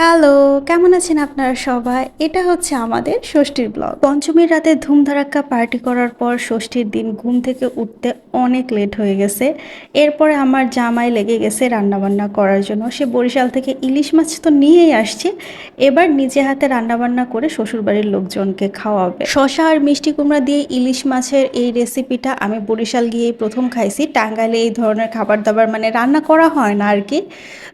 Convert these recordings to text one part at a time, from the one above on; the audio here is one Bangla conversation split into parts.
Halo. কেমন আছেন আপনারা সবাই? এটা হচ্ছে আমাদের ষষ্ঠীর ব্লগ। পঞ্চমীর রাতে ধুমধারাক্কা পার্টি করার পর ষষ্ঠীর দিন ঘুম থেকে উঠতে অনেক লেট হয়ে গেছে। এরপরে আমার জামাই লেগে গেছে রান্নাবান্না করার জন্য। সে বরিশাল থেকে ইলিশ মাছ তো নিয়েই আসছে। এবার নিজে হাতে রান্নাবান্না করে শ্বশুরবাড়ির লোকজনকে খাওয়াবে। শশা আর মিষ্টি কুমড়া দিয়ে ইলিশ মাছের এই রেসিপিটা আমি বরিশাল গিয়েই প্রথম খাইছি। টাঙ্গাইলে এই ধরনের খাবার দাবার মানে রান্না করা হয় না আর কি।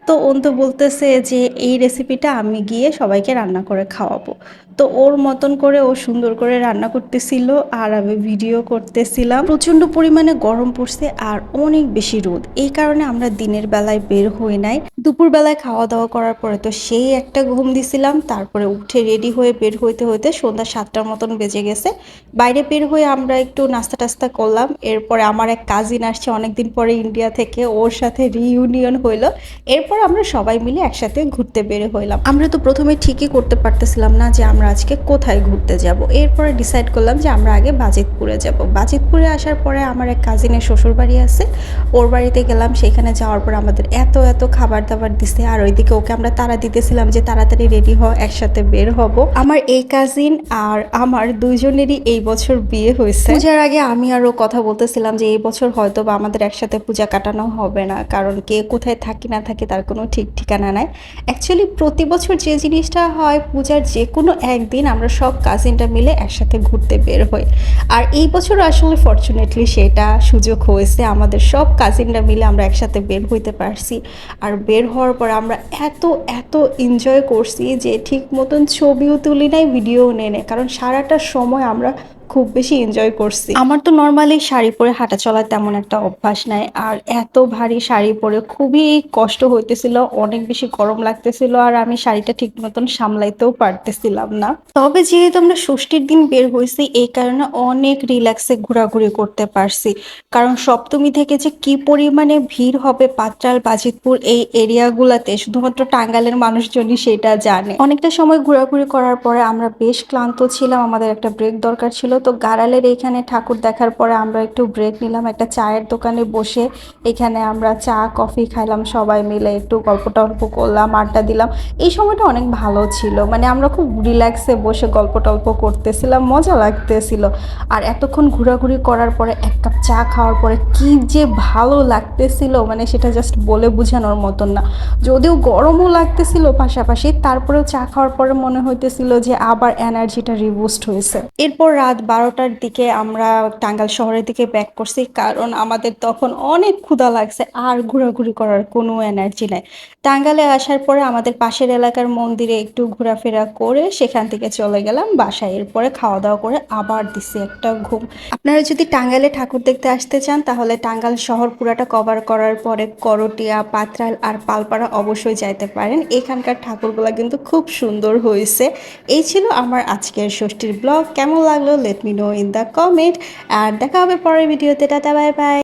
তো অন্ত বলতেছে যে এই রেসিপিটা আমি গিয়ে সবাইকে রান্না করে খাওয়াবো। তো ওর মতন করে ও সুন্দর করে রান্না করতেছিল, আর আমি ভিডিও করতেছিলাম। প্রচণ্ড পরিমাণে গরম পড়ছে আর অনেক বেশি রোদ। এই কারণে আমরা দিনের বেলায় বের হই নাই। দুপুর বেলায় খাওয়া দাওয়া করার পরে তো সেই একটা ঘুম দিছিলাম, তারপরে উঠে রেডি হয়ে বের হইতে হইতে সন্ধ্যা সাতটার মতন বেজে গেছে। বাইরে বের হয়ে আমরা একটু নাস্তা টাস্তা করলাম। এরপরে আমার এক কাজিন আসছে অনেকদিন পরে ইন্ডিয়া থেকে, ওর সাথে রিইউনিয়ন হইল। এরপর আমরা সবাই মিলে একসাথে ঘুরতে বের হইলাম। আমরা তো প্রথমে ঠিকই করতে পারতেছিলাম না যে আমরা আজকে কোথায় ঘুরতে যাব। এরপরে ডিসাইড করলাম যে আমরা আগে বাজিতপুরে যাব। বাজিতপুরে আসার পরে আমার এক কাজিনের শ্বশুর বাড়ি আছে। ওর বাড়িতে গেলাম, সেখানে যাওয়ার পর আমাদের এত এত খাবার দাবার দিছে। আর ওইদিকে ওকে আমরা তারা দিতেছিলাম যে তাড়াতাড়ি রেডি হ, একসাথে বের হব। আমার এই কাজিন আর আমার দুইজনেরই এই বছর বিয়ে হয়েছে। পূজার আগে আমি আরও কথা বলতেছিলাম যে এই বছর হয়তো বা আমাদের একসাথে পূজা কাটানো হবে না। কারণ কে কোথায় থাকি, না থাকি তার কোনো ঠিক ঠিকানা নাই। অ্যাকচুয়ালি প্রতি বছর যে জিনিসটা হয় পূজার যে কোনো একদিন আমরা সব কাজিনটা মিলে একসাথে ঘুরতে বের হই। আর এই বছর আসলে ফর্চুনেটলি সেটা সুযোগ হয়েছে। আমাদের সব কাজিনরা মিলে আমরা একসাথে বের হইতে পারছি। আর বের হওয়ার পর আমরা এত এত এনজয় করছি যে ঠিক মতন ছবিও তুলি নাই ভিডিও নেই। কারণ সারাটা সময় আমরা খুব বেশি এনজয় করছি। আমার তো নর্মালি শাড়ি পরে হাঁটা চলার তেমন একটা অভ্যাস নাই, আর এত ভারী শাড়ি পরে খুবই কষ্ট হইতেছিল, অনেক বেশি গরম লাগতেছিল, আর আমি শাড়িটা ঠিক মতন সামলাইতেও পারতেছিলাম না। তবে যেহেতু আমরা ষষ্ঠীর দিন বের হয়েছি এই কারণে অনেক রিল্যাক্সে ঘোরাঘুরি করতে পারছি। কারণ সপ্তমী থেকে যে কি পরিমাণে ভিড় হবে পাত্রাল, বাজিতপুর, এই এরিয়াগুলাতে শুধুমাত্র টাঙ্গালের মানুষজনই সেটা জানে। অনেকটা সময় ঘোরাঘুরি করার পরে আমরা বেশ ক্লান্ত ছিলাম, আমাদের একটা ব্রেক দরকার ছিল তো গাড়ালের এইখানে ঠাকুর দেখার পরে আমরা একটু ব্রেক নিলাম, একটা চায়ের দোকানে বসে এখানে আমরা চা, কফি খাইলাম, সবাই মিলে একটু গল্প টল্প করলাম, আড্ডা দিলাম। এই সময়টা অনেক ভালো ছিল মানে আমরা খুব রিল্যাক্সে বসে গল্প টল্প করতেছিলাম, মজা লাগতেছিল। আর এতক্ষণ ঘোরাঘুরি করার পরে, এক কাপ চা খাওয়ার পরে কি যে ভালো লাগতেছিল মানে সেটা জাস্ট বলে বোঝানোর মতন না। যদিও গরমও লাগতেছিল পাশাপাশি, তারপরেও চা খাওয়ার পরে মনে হইতেছিল যে আবার এনার্জিটা রিবুস্ট হয়েছে। এরপর রাত বারোটার দিকে আমরা টাঙ্গাল শহরের দিকে ব্যাক করছি, কারণ আমাদের তখন অনেক ক্ষুধা লাগছে, আর ঘোরাঘুরি করার কোনো এনার্জি নাই। টাঙ্গালে আসার পরে আমাদের পাশের এলাকার মন্দিরে একটু ঘোরাফেরা করে সেখান থেকে চলে গেলাম, বাসায় এরপরে খাওয়া দাওয়া করে আবার দিছি একটা ঘুম। আপনারা যদি টাঙ্গাইলে ঠাকুর দেখতে আসতে চান, তাহলে টাঙ্গাল শহর পুরাটা কভার করার পরে করটিয়া, পাত্রাল আর পালপাড়া অবশ্যই যাইতে পারেন। এখানকার ঠাকুরগুলো কিন্তু খুব সুন্দর হয়েছে এই ছিল আমার আজকের ষষ্ঠীর ব্লগ কেমন লাগল? Let me know in the comment আর দেখা হবে পরের ভিডিওতে টাটা বাই বাই